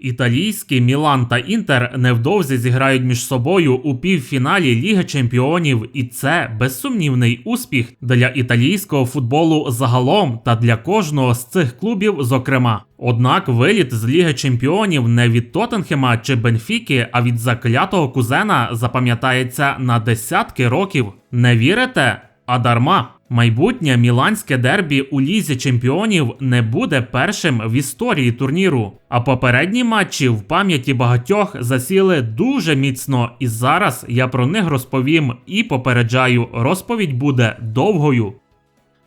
Італійські Мілан та Інтер невдовзі зіграють між собою у півфіналі Ліги Чемпіонів, і це безсумнівний успіх для італійського футболу загалом та для кожного з цих клубів, зокрема. Однак виліт з Ліги Чемпіонів не від Тоттенхема чи Бенфіки, а від заклятого кузена запам'ятається на десятки років. Не вірите? А дарма. Майбутнє міланське дербі у лізі чемпіонів не буде першим в історії турніру. А попередні матчі в пам'яті багатьох засіли дуже міцно, і зараз я про них розповім і попереджаю, розповідь буде довгою.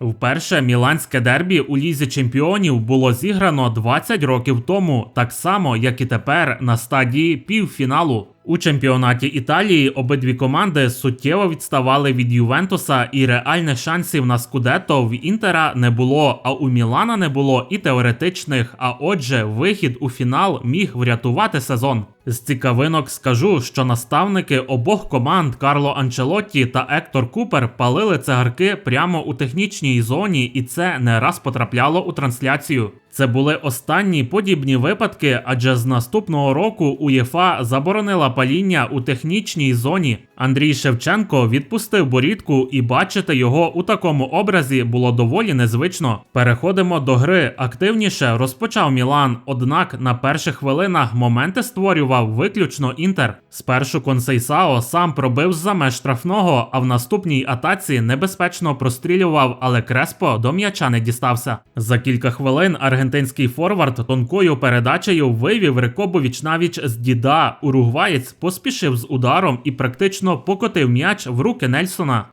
Вперше міланське дербі у лізі чемпіонів було зіграно 20 років тому, так само як і тепер на стадії півфіналу. У чемпіонаті Італії обидві команди суттєво відставали від Ювентуса, і реальних шансів на Скудетто в Інтера не було, а у Мілана не було і теоретичних. А отже, вихід у фінал міг врятувати сезон. З цікавинок скажу, що наставники обох команд Карло Анчелотті та Ектор Купер палили цигарки прямо у технічній зоні, і це не раз потрапляло у трансляцію. Це були останні подібні випадки, адже з наступного року УЄФА заборонила паління у технічній зоні. Андрій Шевченко відпустив борідку, і бачити його у такому образі було доволі незвично. Переходимо до гри. Активніше розпочав Мілан, однак на перших хвилинах моменти створював виключно інтер. Спершу Консейсао сам пробив за меж штрафного, а в наступній атаці небезпечно прострілював, але Креспо до м'яча не дістався. За кілька хвилин аргентинський форвард тонкою передачею вивів Рекобовіч навіч з діда. Уругваєць поспішив з ударом і практично покотив м'яч в руки Нельсона.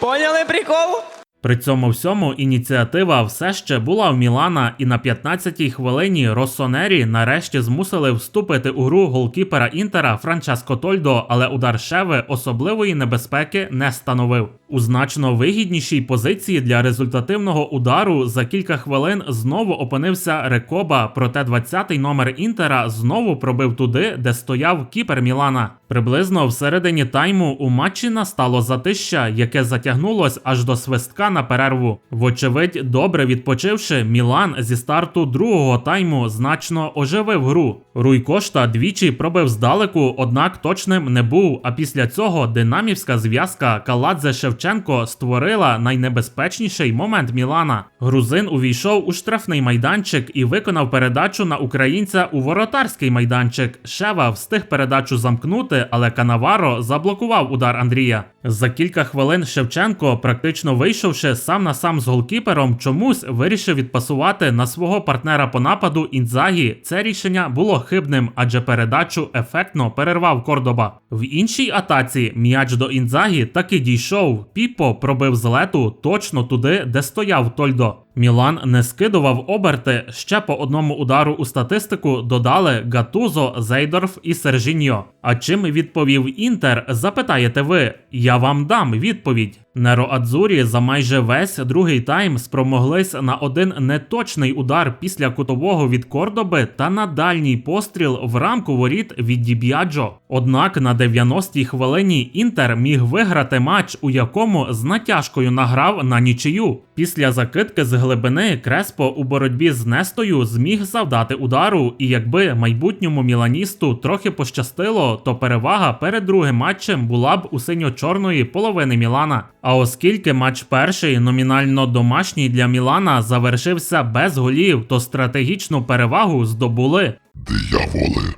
Поняли прикол? При цьому всьому ініціатива все ще була в Мілана, і на 15-й хвилині Россонері нарешті змусили вступити у гру голкіпера Інтера Франческо Тольдо, але удар Шеви особливої небезпеки не становив. У значно вигіднішій позиції для результативного удару за кілька хвилин знову опинився Рекоба, проте 20-й номер Інтера знову пробив туди, де стояв кіпер Мілана. Приблизно всередині тайму у матчі настало затища, яке затягнулось аж до свистка на перерву. Вочевидь, добре відпочивши, Мілан зі старту другого тайму значно оживив гру. Руй Кошта двічі пробив здалеку, однак точним не був. А після цього динамівська зв'язка Каладзе Шевченко створила найнебезпечніший момент Мілана. Грузин увійшов у штрафний майданчик і виконав передачу на українця у воротарський майданчик. Шева встиг передачу замкнути, але Канаваро заблокував удар Андрія. За кілька хвилин Шевченко, практично вийшовши сам на сам з голкіпером, чомусь вирішив відпасувати на свого партнера по нападу Інзагі. Це рішення було хибним, адже передачу ефектно перервав Кордоба. В іншій атаці м'яч до Інзагі таки дійшов. Піпо пробив з лету точно туди, де стояв Тольдо. Мілан не скидував оберти. Ще по одному удару у статистику додали Гатузо, Зейдорф і Сержіньо. А чим відповів Інтер? Запитаєте ви? Я вам дам відповідь. Нероадзурі за майже весь другий тайм спромоглись на один неточний удар після кутового від Кордоби та на дальній постріл в рамку воріт від Діб'яджо. Однак на 90-й хвилині Інтер міг виграти матч, у якому з натяжкою награв на нічию. Після закидки з глибини Креспо у боротьбі з Нестою зміг завдати удару, і якби майбутньому міланісту трохи пощастило, то перевага перед другим матчем була б у синьо-чорної половини Мілана. А оскільки матч перший номінально домашній для Мілана завершився без голів, то стратегічну перевагу здобули. Дияволи.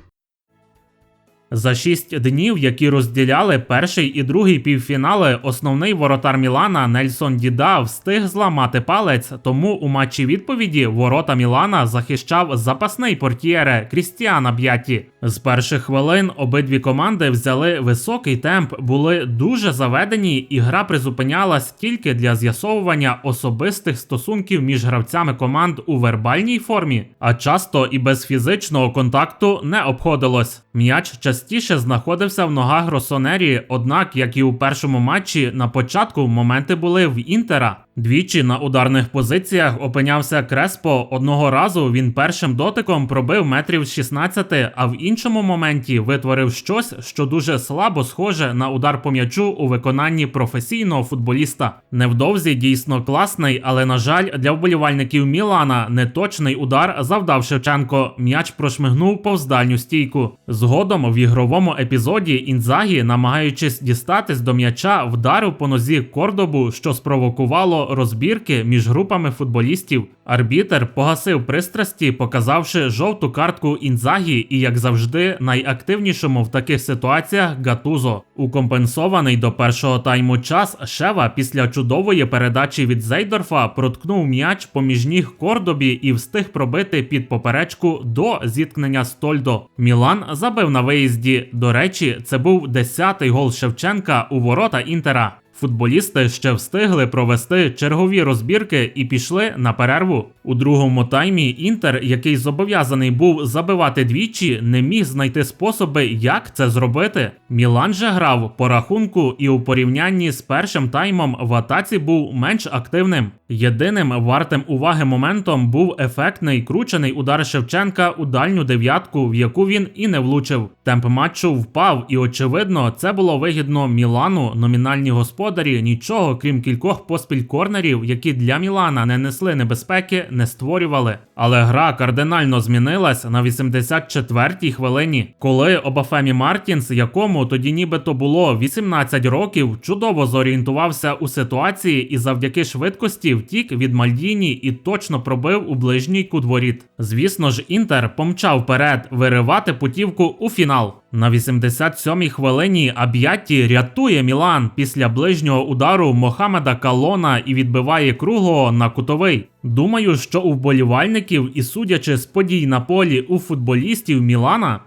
За шість днів, які розділяли перший і другий півфінали, основний воротар Мілана Нельсон Діда встиг зламати палець, тому у матчі відповіді ворота Мілана захищав запасний портьєре Крістіана Б'яті. З перших хвилин обидві команди взяли високий темп, були дуже заведені, і гра призупинялась тільки для з'ясовування особистих стосунків між гравцями команд у вербальній формі, а часто і без фізичного контакту не обходилось. М'яч частіше знаходився в ногах Росонері, однак, як і у першому матчі, на початку моменти були в Інтера. Двічі на ударних позиціях опинявся Креспо. Одного разу він першим дотиком пробив метрів з 16, а в іншому моменті витворив щось, що дуже слабо схоже на удар по м'ячу у виконанні професійного футболіста. Невдовзі дійсно класний, але на жаль, для вболівальників Мілана неточний удар завдав Шевченко. М'яч прошмигнув повз дальню стійку. Згодом в ігровому епізоді Інзагі, намагаючись дістатись до м'яча, вдарив по нозі Кордобу, що спровокувало розбірки між групами футболістів. Арбітер погасив пристрасті, показавши жовту картку Інзагі і, як завжди, найактивнішому в таких ситуаціях Гатузо. Укомпенсований до першого тайму час Шева після чудової передачі від Зейдорфа проткнув м'яч поміж ніг Кордобі і встиг пробити під поперечку до зіткнення з Тольдо. Мілан забив на виїзді. До речі, це був 10-й гол Шевченка у ворота Інтера. Футболісти ще встигли провести чергові розбірки і пішли на перерву. У другому таймі Інтер, який зобов'язаний був забивати двічі, не міг знайти способи, як це зробити. Мілан же грав по рахунку і у порівнянні з першим таймом в атаці був менш активним. Єдиним вартим уваги моментом був ефектний кручений удар Шевченка у дальню дев'ятку, в яку він і не влучив. Темп матчу впав, і очевидно, це було вигідно Мілану. Номінальні господарі нічого, крім кількох поспіль корнерів, які для Мілана не несли небезпеки, не створювали. Але гра кардинально змінилась на 84-й хвилині, коли Обафемі Мартінс, якому тоді нібито було 18 років, чудово зорієнтувався у ситуації і завдяки швидкості втік від Мальдіні і точно пробив у ближній кут воріт. Звісно ж, Інтер помчав вперед виривати путівку у фінал. На 87-й хвилині Аб'ятті рятує Мілан після ближнього удару Мохамеда Калона і відбиває круглого на кутовий. Думаю, що у вболівальників і судячи з подій на полі у футболістів Мілана,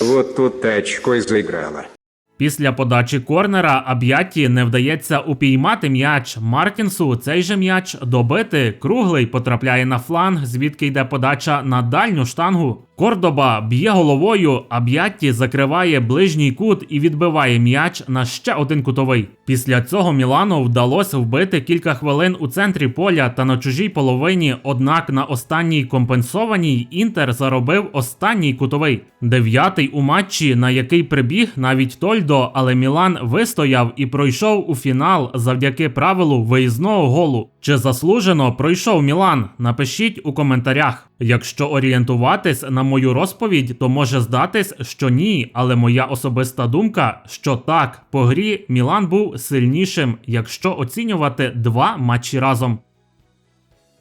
Вот тут-то очко и заиграло. Після подачі корнера Аб'ятті не вдається упіймати м'яч. Мартінсу цей же м'яч добити. Круглий потрапляє на фланг, звідки йде подача на дальню штангу. Кордоба б'є головою, Аб'ятті закриває ближній кут і відбиває м'яч на ще один кутовий. Після цього Мілану вдалося вбити кілька хвилин у центрі поля та на чужій половині. Однак на останній компенсованій Інтер заробив останній кутовий. Дев'ятий у матчі, на який прибіг навіть Тольдо, але Мілан вистояв і пройшов у фінал завдяки правилу виїзного голу. Чи заслужено пройшов Мілан? Напишіть у коментарях. Якщо орієнтуватись на мою розповідь, то може здатись, що ні, але моя особиста думка, що так, по грі Мілан був сильнішим, якщо оцінювати два матчі разом.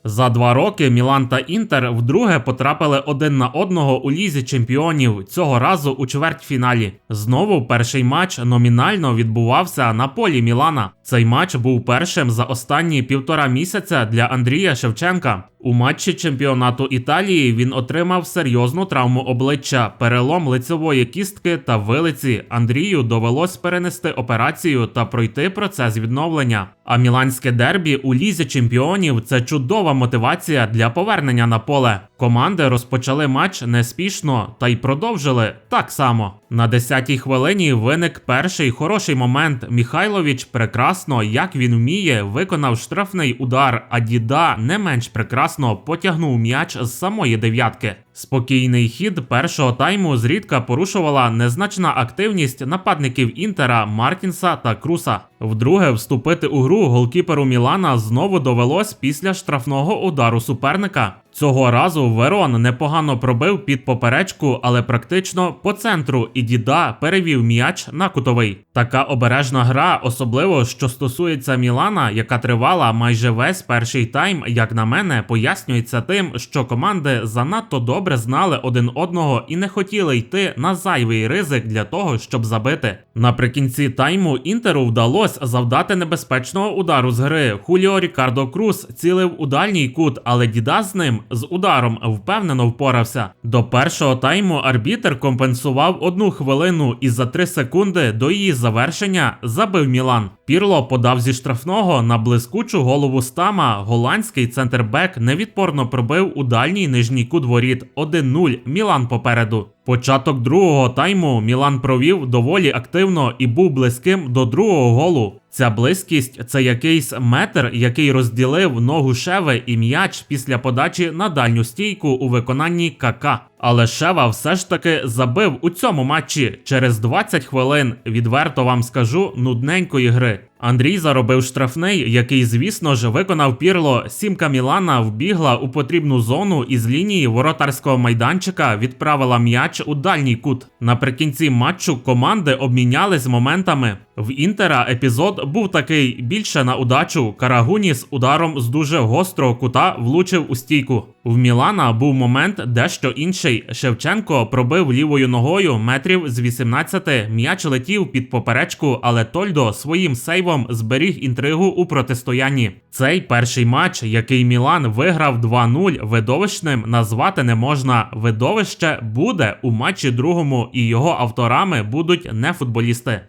За два роки Мілан та Інтер вдруге потрапили один на одного у лізі чемпіонів цього разу у чвертьфіналі. Знову перший матч номінально відбувався на полі Мілана. Цей матч був першим за останні півтора місяця для Андрія Шевченка. У матчі чемпіонату Італії він отримав серйозну травму обличчя, перелом лицевої кістки та вилиці. Андрію довелось перенести операцію та пройти процес відновлення. А міланське дербі у лізі чемпіонів це чудова мотивація для повернення на поле. Команди розпочали матч неспішно та й продовжили так само. На 10-й хвилині виник перший хороший момент. Міхайлович прекрасно, як він вміє, виконав штрафний удар, а діда не менш прекрасно потягнув м'яч з самої дев'ятки. Спокійний хід першого тайму зрідка порушувала незначна активність нападників Інтера, Мартінса та Круса. Вдруге вступити у гру голкіперу Мілана знову довелось після штрафного удару суперника. Цього разу Верон непогано пробив під поперечку, але практично по центру, і діда перевів м'яч на кутовий. Така обережна гра, особливо що стосується Мілана, яка тривала майже весь перший тайм, як на мене, пояснюється тим, що команди занадто добре знали один одного і не хотіли йти на зайвий ризик для того, щоб забити. Наприкінці тайму Інтеру вдалося завдати небезпечного удару з гри. Хуліо Рікардо Круз цілив у дальній кут, але діда з ним з ударом впевнено впорався. До першого тайму арбітер компенсував одну хвилину і за три секунди до її завершення забив Мілан. Пірло подав зі штрафного на блискучу голову стама. Голландський центрбек невідпорно пробив у дальній нижній кут воріт 1-0 Мілан попереду. Початок другого тайму Мілан провів доволі активно і був близьким до другого голу. Ця близькість це якийсь метр, який розділив ногу Шеви і м'яч після подачі на дальню стійку у виконанні Кака. Але Шева все ж таки забив у цьому матчі через 20 хвилин. Відверто вам скажу нудненької гри. Андрій заробив штрафний, який, звісно ж, виконав пірло. Сімка Мілана вбігла у потрібну зону і з лінії воротарського майданчика відправила м'яч у дальній кут. Наприкінці матчу команди обмінялись моментами. В Інтера епізод був такий більше на удачу. Карагуніс ударом з дуже гострого кута влучив у стійку. В Мілана був момент дещо інший. Шевченко пробив лівою ногою метрів з 18. М'яч летів під поперечку, але Тольдо своїм сейвом зберіг інтригу у протистоянні. Цей перший матч, який Мілан виграв 2-0, видовищним назвати не можна. Видовище буде у матчі другому, і його авторами будуть не футболісти.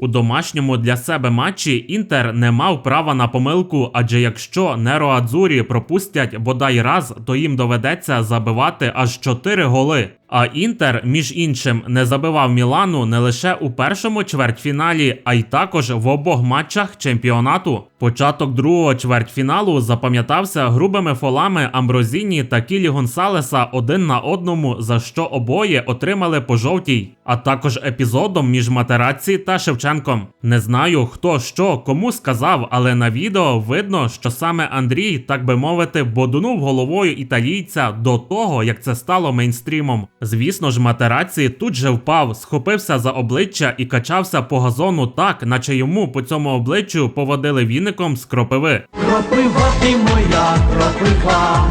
У домашньому для себе матчі Інтер не мав права на помилку, адже якщо Нероадзурі пропустять бодай раз, то їм доведеться забивати аж 4 голи. А Інтер, між іншим, не забивав Мілану не лише у першому чвертьфіналі, а й також в обох матчах чемпіонату. Початок другого чвертьфіналу запам'ятався грубими фолами Амброзіні та Кілі Гонсалеса один на одному, за що обоє отримали по жовтій, а також епізодом між Матераці та Шевченком. Не знаю хто що кому сказав, але на відео видно, що саме Андрій, так би мовити, бодунув головою італійця до того, як це стало мейнстрімом. Звісно ж, Матераці тут же впав, схопився за обличчя і качався по газону так, наче йому по цьому обличчю поводили віником з кропиви. Кропива ти моя, кропива.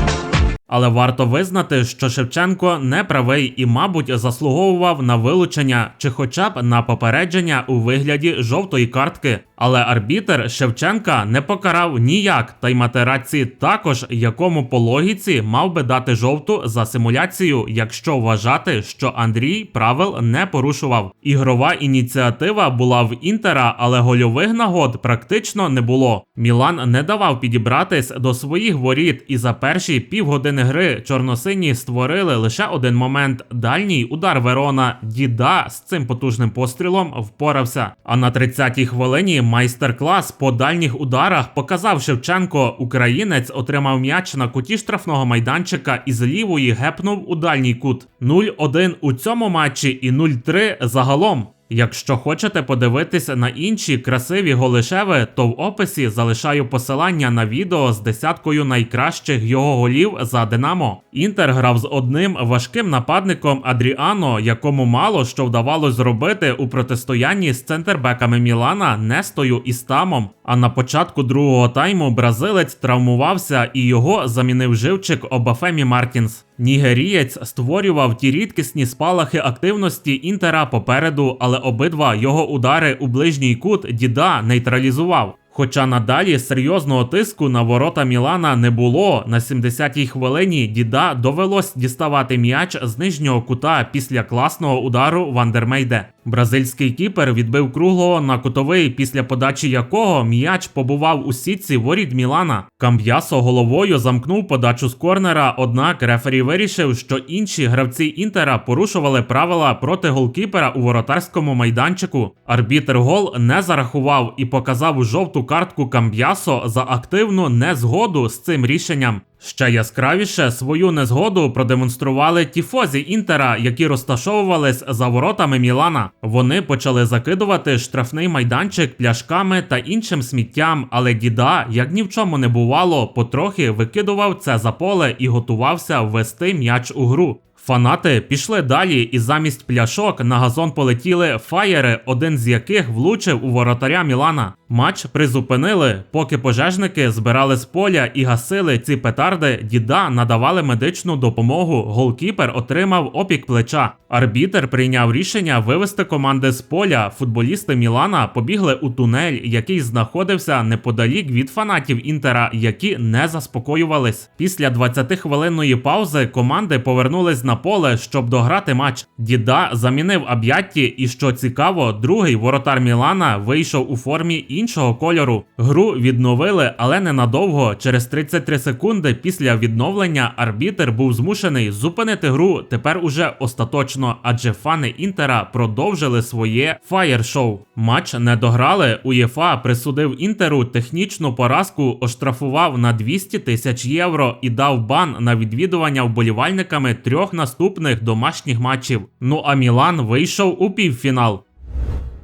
Але варто визнати, що Шевченко не правий і, мабуть, заслуговував на вилучення чи хоча б на попередження у вигляді жовтої картки. Але арбітер Шевченка не покарав ніяк, та й матераці також, якому по логіці мав би дати жовту за симуляцію, якщо вважати, що Андрій правил не порушував. Ігрова ініціатива була в інтера, але гольових нагод практично не було. Мілан не давав підібратись до своїх воріт, і за перші півгодини гри чорносині створили лише один момент. Дальній удар Верона Діда з цим потужним пострілом впорався. А на 30-й хвилині майстер-клас по дальніх ударах показав Шевченко. Українець отримав м'яч на куті штрафного майданчика і з лівої гепнув у дальній кут. 0-1 у цьому матчі і 0-3 загалом. Якщо хочете подивитися на інші красиві голишеви, то в описі залишаю посилання на відео з десяткою найкращих його голів за Динамо. Інтер грав з одним важким нападником Адріано, якому мало що вдавалось зробити у протистоянні з центрбеками Мілана Нестою і Стамом. А на початку другого тайму бразилець травмувався і його замінив живчик Обафемі Мартінс. Нігерієць створював ті рідкісні спалахи активності інтера попереду, але обидва його удари у ближній кут діда нейтралізував. Хоча надалі серйозного тиску на ворота Мілана не було. На 70-й хвилині діда довелось діставати м'яч з нижнього кута після класного удару Вандермейде. Бразильський кіпер відбив круглого на кутовий, після подачі якого м'яч побував у сітці воріт Мілана. Камб'ясо головою замкнув подачу з корнера, однак рефері вирішив, що інші гравці інтера порушували правила проти голкіпера у воротарському майданчику. Арбітер гол не зарахував і показав жовту картку Камб'ясо за активну незгоду з цим рішенням. Ще яскравіше свою незгоду продемонстрували тіфозі інтера, які розташовувались за воротами Мілана. Вони почали закидувати штрафний майданчик пляшками та іншим сміттям, але діда, як ні в чому не бувало, потрохи викидував це за поле і готувався ввести м'яч у гру. Фанати пішли далі, і замість пляшок на газон полетіли фаєри, один з яких влучив у воротаря Мілана. Матч призупинили, поки пожежники збирали з поля і гасили ці петарди. Діда надавали медичну допомогу. Голкіпер отримав опік плеча. Арбітер прийняв рішення вивести команди з поля. Футболісти Мілана побігли у тунель, який знаходився неподалік від фанатів інтера, які не заспокоювались. Після 20-хвилинної паузи команди повернулись на поле, щоб дограти матч. Діда замінив Аб'ятті, і що цікаво, другий воротар Мілана вийшов у формі іншого кольору. Гру відновили, але ненадовго. Через 33 секунди після відновлення арбітер був змушений зупинити гру тепер уже остаточно, адже фани Інтера продовжили своє фаєр-шоу. Матч не дограли. УЄФА присудив Інтеру технічну поразку, оштрафував на 200 тисяч євро і дав бан на відвідування вболівальниками трьох наступних домашніх матчів. Ну а Мілан вийшов у півфінал.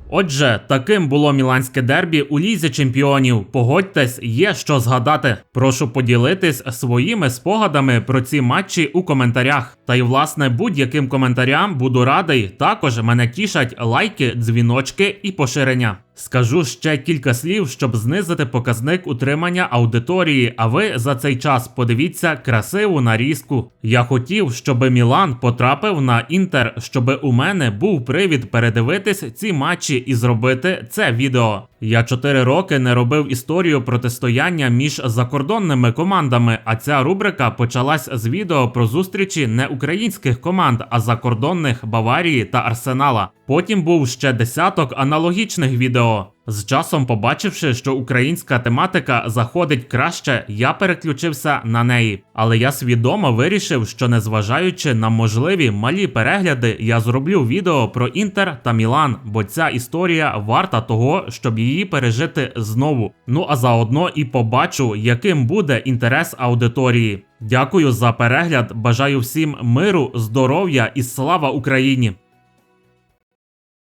Отже, таким було міланське дербі у лізі чемпіонів. Погодьтесь, є що згадати. Прошу поділитись своїми спогадами про ці матчі у коментарях. Та й власне будь-яким коментарям буду радий. Також мене тішать лайки, дзвіночки і поширення. Скажу ще кілька слів, щоб знизити показник утримання аудиторії. А ви за цей час подивіться красиву нарізку. Я хотів, щоб Мілан потрапив на інтер, щоб у мене був привід передивитись ці матчі і зробити це відео. Я чотири роки не робив історію протистояння між закордонними командами, а ця рубрика почалась з відео про зустрічі не українських команд, а закордонних Баварії та Арсенала. Потім був ще десяток аналогічних відео. З часом, побачивши, що українська тематика заходить краще, я переключився на неї. Але я свідомо вирішив, що незважаючи на можливі малі перегляди, я зроблю відео про Інтер та Мілан, бо ця історія варта того, щоб її пережити знову. Ну а заодно і побачу, яким буде інтерес аудиторії. Дякую за перегляд. Бажаю всім миру, здоров'я і слава Україні!